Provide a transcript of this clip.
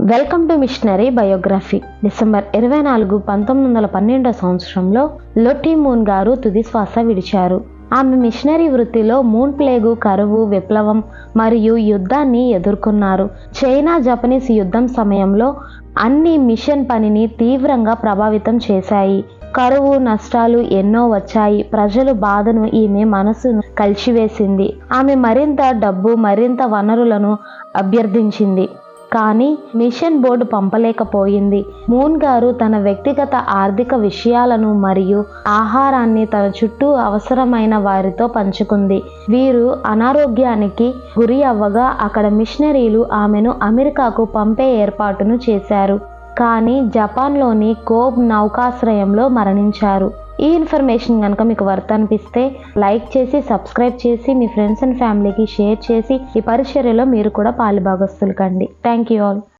Welcome to missionary biography December ఇరవై నాలుగు పంతొమ్మిది వందల పన్నెండో సంవత్సరంలో లొట్టి మూన్ గారు తుది శ్వాస విడిచారు. ఆమె మిషనరీ వృత్తిలో మూన్ ప్లేగు కరువు విప్లవం మరియు యుద్ధాన్ని ఎదుర్కొన్నారు. చైనా జపనీస్ యుద్ధం సమయంలో అన్ని మిషన్ పనిని తీవ్రంగా ప్రభావితం చేశాయి. కరువు నష్టాలు ఎన్నో వచ్చాయి. ప్రజలు బాధను ఈమె మనసును కలిచివేసింది ఆమె మరింత డబ్బు మరింత వనరులను అభ్యర్థించింది. కానీ మిషన్ బోర్డు పంపలేకపోయింది. మూన్ గారు తన వ్యక్తిగత ఆర్థిక విషయాలను మరియు ఆహారాన్ని తన చుట్టూ అవసరమైన వారితో పంచుకుంది. వీరు అనారోగ్యానికి గురి అవ్వగా అక్కడ మిషనరీలు ఆమెను అమెరికాకు పంపే ఏర్పాటును చేశారు. కానీ జపాన్లోని కోబ్ నౌకాశ్రయంలో మరణించారు. ఈ ఇన్ఫర్మేషన్ కనుక మీకు వర్త్ అనిపిస్తే లైక్ చేసి సబ్స్క్రైబ్ చేసి మీ ఫ్రెండ్స్ అండ్ ఫ్యామిలీకి షేర్ చేసి ఈ పరిచర్యలో మీరు కూడా పాలుభాగస్తులు కండి. Thank you all.